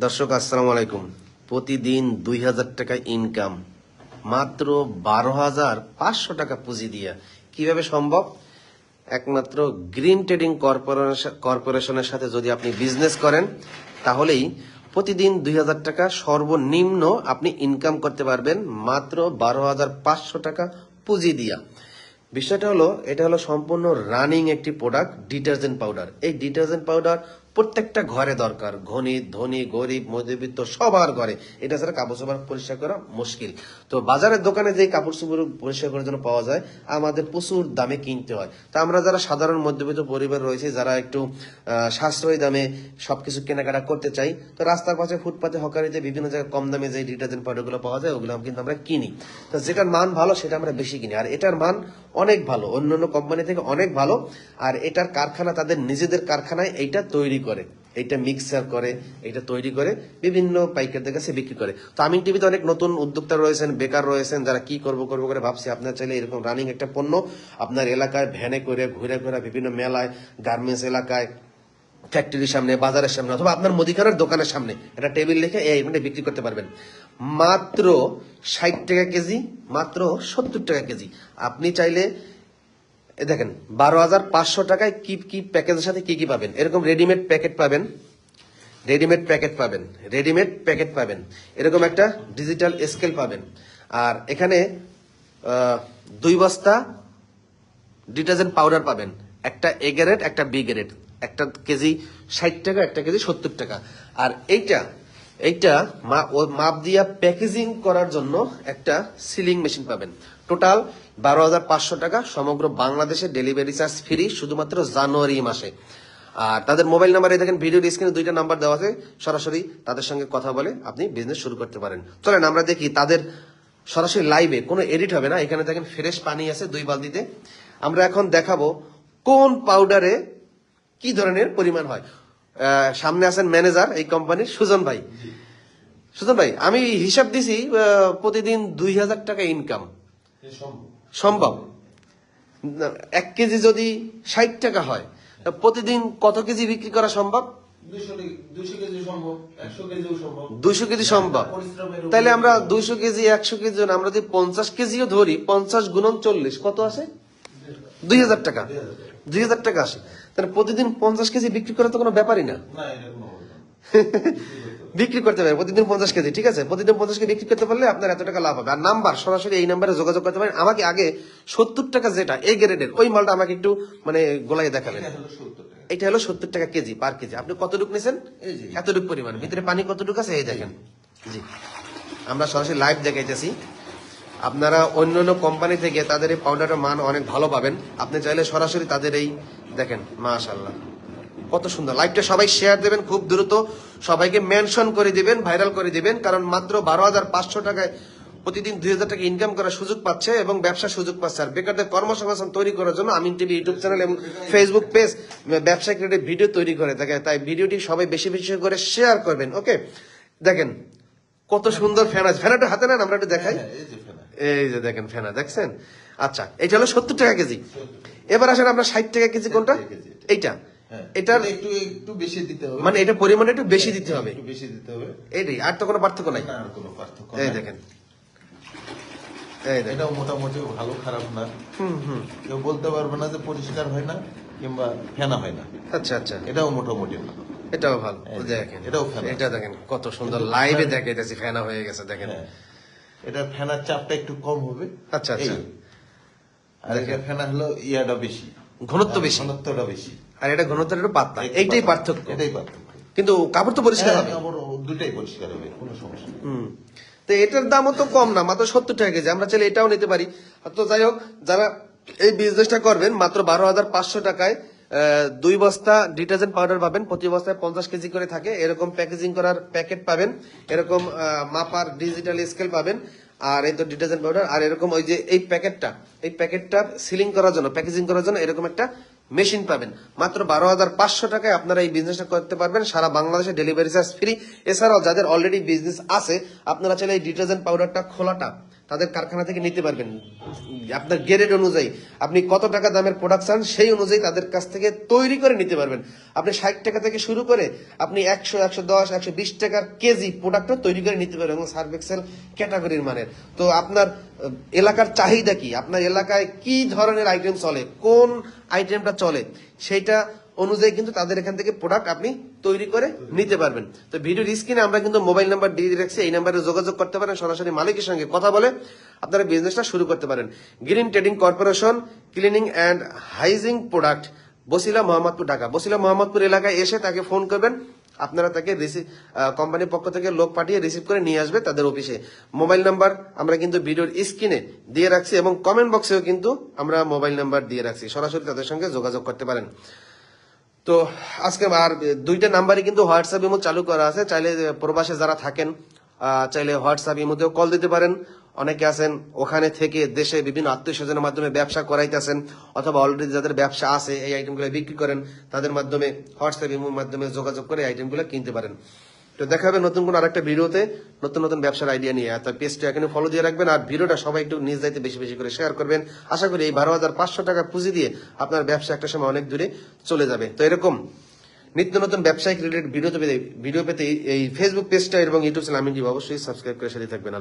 দর্শক, আসসালামু আলাইকুম। প্রতিদিন দুই হাজার টাকা ইনকাম মাত্র বারো হাজার পাঁচশো টাকা পুঁজি দিয়া। কীভাবে সম্ভব? একমাত্র গ্রিন ট্রেডিং কর্পোরেশন কর্পোরেশনের সাথে যদি আপনি বিজনেস করেন, তাহলেই প্রতিদিন দুই হাজার টাকা সর্বনিম্ন আপনি ইনকাম করতে পারবেন, মাত্র বারো হাজার পাঁচশো টাকা পুঁজি দিয়া। বিষয়টা হলো, এটা হলো সম্পূর্ণ রানিং একটি প্রোডাক্ট ডিটারজেন্ট পাউডার এই ডিটারজেন্ট পাউডার প্রত্যেকটা ঘরে দরকার। ধনী ধনী, গরিব, মধ্যবিত্ত, সবার ঘরে। এটা ছাড়া কাপড় চোপড় পরিষ্কার করা মুশকিল। তো বাজারের দোকানে যে কাপড় চোপড় পরিষ্কার করার জন্য পাওয়া যায়, আমাদের প্রচুর দামে কিনতে হয়। তা আমরা যারা সাধারণ মধ্যবিত্ত পরিবার রয়েছে, যারা একটু সাশ্রয়ী দামে সবকিছু কেনাকাটা করতে চাই, তো রাস্তার পাশে ফুটপাতে, হকারিতে বিভিন্ন জায়গায় কম দামে যে ডিটারজেন্ট পাউডারগুলো পাওয়া যায়, ওগুলো কিন্তু আমরা কিনি। তো যেটার মান ভালো, সেটা আমরা বেশি কিনি। আর এটার মান অনেক ভালো, অন্যান্য কোম্পানি থেকে অনেক ভালো। আর এটার কারখানা তাদের নিজেদের কারখানায় এইটা তৈরি করে, এইটা মিক্সার করে এটা তৈরি করে, বিভিন্ন পাইকারদের কাছে বিক্রি করে। তো আমিন টিভিতে অনেক নতুন উদ্যোক্তা রয়েছেন, বেকার রয়েছেন, যারা কি করব, করব করে ভাবছি, আপনার চাইলে এরকম রানিং একটা পণ্য আপনার এলাকায় ভ্যানে করে, ঘুরে ঘুরে বিভিন্ন মেলায় গার্মেন্টস এলাকায় ফ্যাক্টরির সামনে, বাজারের সামনে, অথবা আপনার মুদিখানার দোকানের সামনে, একটা টেবিল রেখে এই মানে বিক্রি করতে পারবেন। মাত্র ষাট টাকা কেজি, মাত্র সত্তর টাকা কেজি। আপনি চাইলে দেখেন, বারো হাজার পাঁচশো টাকায় কি কি প্যাকেজের সাথে কি কি পাবেন? এরকম রেডিমেড প্যাকেট পাবেন। রেডিমেড প্যাকেট পাবেন। রেডিমেড প্যাকেট পাবেন। এরকম একটা ডিজিটাল স্কেল পাবেন। আর এখানে দুই বস্তা ডিটারজেন্ট পাউডার পাবেন। একটা এ গ্রেড একটা বি গ্রেড একটা কেজি ষাট টাকা, একটা কেজি সত্তর টাকা। আর এইটা এইটা মাপ দিয়া প্যাকেজিং করার জন্য একটা সিলিং মেশিন পাবেন। টোটাল বারো হাজার পাঁচশো টাকা সমগ্র বাংলাদেশে ডেলিভারি চার্জ ফ্রি শুধুমাত্র জানুয়ারি মাসে। আর তাদের মোবাইল নাম্বারে দেখেন ভিডিও স্ক্রিনে দুইটা নাম্বার দেওয়া আছে। সরাসরি তাদের সঙ্গে কথা বলে আপনি বিজনেস শুরু করতে পারেন। চলেন আমরা দেখি তাদের সরাসরি লাইভে কোনো এডিট হবে না। এখানে দেখেন ফ্রেশ পানি আছে দুই বালতিতে। আমরা এখন দেখাবো কোন পাউডারে কি ধরনের পরিমাণ হয়। সামনে আছেন ম্যানেজার এই কোম্পানির সুজন ভাই। সুজন ভাই আমি হিসাব দিছি প্রতিদিন দুই হাজার টাকা ইনকাম সম্ভব। এক কেজি যদি ষাট টাকা হয় প্রতিদিন কত কেজি বিক্রি করা সম্ভব? দুইশো কেজি সম্ভব তাহলে আমরা দুইশো কেজি একশো কেজি আমরা যদি পঞ্চাশ কেজিও ধরি পঞ্চাশ গুণন চল্লিশ কত আসে? দুই হাজার টাকা। দুই হাজার টাকা। আসে। তাহলে প্রতিদিন পঞ্চাশ কেজি বিক্রি করা তো কোনো ব্যাপারই না। বিক্রি করতে পারেন। প্রতিদিন পঞ্চাশ কেজি ঠিক আছে? প্রতিদিন পঞ্চাশ কেজি বিক্রি করতে পারলে আপনার এত টাকা লাভ হবে। আর নাম্বার সরাসরি এই নাম্বারে যোগাযোগ করতে পারেন। আমাকে আগে সত্তর টাকা যেটা এই গ্রেডের ওই মালটা আমাকে একটু মানে গোলাই দেখাবেন। এটা হলো সত্তর টাকা। KG per KG. আপনি কতটুকু নিয়েছেন। এতটুকু পরিমাণ। ভিতরে পানি কতটুকু আছে? এই দেখেন। জি। আমরা সরাসরি লাইভ দেখাইতেছি। আপনারা অন্য অন্য কোম্পানি থেকে তাদের এই পাউডারের মান অনেক ভালো পাবেন। আপনি চাইলে সরাসরি তাদের এই দেখেন মাশাল্লাহ কত সুন্দর। লাইভটা সবাই শেয়ার দেবেন খুব দ্রুত। সবাইকে মেনশন করে দিবেন ভাইরাল করে দিবেন কারণ মাত্র বারো হাজার পাঁচশো টাকায় প্রতিদিন দুই হাজার টাকা ইনকাম করার সুযোগ পাচ্ছে এবং ব্যবসার সুযোগ পাচ্ছে। আর বেকারদের কর্মসংস্থান তৈরি করার জন্য আমিন টিভি ইউটিউব চ্যানেল এবং ফেসবুক পেজ ব্যবসায়িক রেটে ভিডিও তৈরি করে থাকে। তাই ভিডিওটি সবাই বেশি বেশি করে শেয়ার করবেন ওকে দেখেন কত সুন্দর ফ্যান আছে। ফ্যানাটা হাতে নেন আমরা একটু দেখাই। হ্যাঁ, এই যে দেখেন ফেনা দেখছেন? আচ্ছা এটা হলো সত্তর টাকা কেজি। এবার আসেন আমরা ষাট টাকা কেজি কোনটা? 60 টাকা কেজি। এইটা। এটার একটু একটু বেশি দিতে হবে। মানে এটা পরিমাণ একটু বেশি দিতে হবে। একটু বেশি দিতে হবে। এইটাই আর তো কোনো পার্থক্য নাই। আর কোনো পার্থক্য এই নাই। দেখেন। এটাও মোটামুটি ভালো খারাপ না। হুম হুম। কেউ বলতে পারবে না যে পরিষ্কার হয় না কিংবা ফেনা হয় না। আচ্ছা আচ্ছা। এটাও মোটামুটি ভালো। এটাও ভালো। দেখেন এটাও ফেনা। এটা দেখেন কত সুন্দর লাইভে দেখাইতেছি ফেনা হয়ে গেছে দেখেন। হ্যাঁ। এটা ফেনার চাপটা একটু কম হবে। আচ্ছা, আচ্ছা। আর এটা ফেনা হলো ইয়াটা বেশি। ঘনত্ব বেশি। ঘনত্বটা বেশি। আর এটা ঘনত্বের একটা পাতলা এইটাই পার্থক্য। এটাই পার্থক্য। কিন্তু কাপড় তো পরিষ্কার হ্যাঁ, হবে। কাপড় দুটাই পরিষ্কার হবে কোনো সমস্যা নেই। হুম। তো এটার দামও তো কম না মাত্র সত্তর টাকা কেজি। আমরা চাইলে এটাও নিতে পারি। তো যাই হোক যারা এই বিজনেসটা করবেন মাত্র বারো হাজার পাঁচশো টাকায় দুই বস্তা ডিটারজেন্ট পাউডার পাবেন। প্রতি বস্তায় পঞ্চাশ কেজি করে থাকে। এরকম প্যাকেজিং করার প্যাকেট পাবেন। এরকম মাপার ডিজিটাল স্কেল পাবেন। আর এই তো ডিটারজেন্ট পাউডার। আর এরকম ওই যে এই প্যাকেটটা এই প্যাকেটটা সিলিং করার জন্য, প্যাকেজিং করার জন্য এরকম একটা মেশিন পাবেন। মাত্র বারো হাজার পাঁচশো টাকায় আপনারা এই বিজনেসটা করতে পারবেন। সারা বাংলাদেশে ডেলিভারি চার্জ ফ্রি এছাড়াও যাদের অলরেডি বিজনেস আছে, আপনারা চাইলে এই ডিটারজেন্ট পাউডারটা খোলাটা তাদের কারখানা থেকে নিতে পারবেন। আপনার গ্রেড অনুযায়ী। আপনি কত টাকা দামের প্রোডাকশন সেই অনুযায়ী তাদের কাছ থেকে তৈরি করে নিতে পারবেন। আপনি ষাট টাকা থেকে শুরু করে আপনি একশো একশো দশ, একশো বিশ টাকার কেজি প্রোডাক্টও তৈরি করে নিতে পারবেন এবং সার্ভেক্সেল ক্যাটাগরির মানের। তো আপনার এলাকার চাহিদা কি? আপনার এলাকায় কি ধরনের আইটেম চলে? কোন আইটেমটা চলে? সেইটা অনুযায়ী কিন্তু তাদের এখান থেকে প্রোডাক্ট আপনি তৈরি করে নিতে পারবেন। তো ভিডিওর স্ক্রিনে আমরা কিন্তু মোবাইল নাম্বার দিয়ে রাখছি, এই নাম্বারে যোগাযোগ করতে পারেন, সরাসরি মালিকের সঙ্গে কথা বলে আপনারা বিজনেসটা শুরু করতে পারেন। Green Trading Corporation cleaning and hygiene product Basila Mohammadpur, Dhaka. Basila Mohammadpur এলাকায় এসে তাকে ফোন করবেন, আপনারা তাকে রিসিভ কোম্পানির পক্ষ থেকে লোক পাঠিয়ে রিসিভ করে নিয়ে আসবে তাদের অফিসে মোবাইল নাম্বার আমরা কিন্তু ভিডিওর স্ক্রিনে দিয়ে রাখছি এবং কমেন্ট বক্সেও কিন্তু আমরা মোবাইল নাম্বার দিয়ে রাখছি। সরাসরি তাদের সঙ্গে যোগাযোগ করতে পারেন। তো আজকে আর দুইটা নাম্বারই কিন্তু হোয়াটসঅ্যাপ ইমো চালু করা আছে। চাইলে প্রবাসে যারা থাকেন চাইলে হোয়াটসঅ্যাপ ইমোতেও কল দিতে পারেন। অনেকে আছেন ওখানে থেকে দেশে বিভিন্ন আত্মীয় স্বজনের মাধ্যমে ব্যবসা করাইতেছেন অথবা অলরেডি যাদের ব্যবসা আছে, এই আইটেমগুলো বিক্রি করেন, তাদের মাধ্যমে হোয়াটসঅ্যাপ ইমোর মাধ্যমে যোগাযোগ করে আইটেমগুলো কিনতে পারেন। তো দেখা হবে নতুন কোন আরেকটা ভিডিওতে, নতুন নতুন ব্যবসার আইডিয়া নিয়ে। তার পেজটা এখানে ফলো দিয়ে রাখবেন আর ভিডিওটা সবাই একটু নিজ দায়িত্বে বেশি বেশি করে শেয়ার করবেন। আশা করি এই বারো হাজার পাঁচশো টাকা পুঁজি দিয়ে আপনার ব্যবসা একটা সময় অনেক দূরে চলে যাবে। তো এরকম নিত্য নতুন ব্যবসায়িক রিলেটেড ভিডিও পেতে ভিডিও পেতে এই ফেসবুক পেজটা এবং ইউটিউব চ্যানেল আমি অবশ্যই সাবস্ক্রাইব করে সাথে থাকবেন।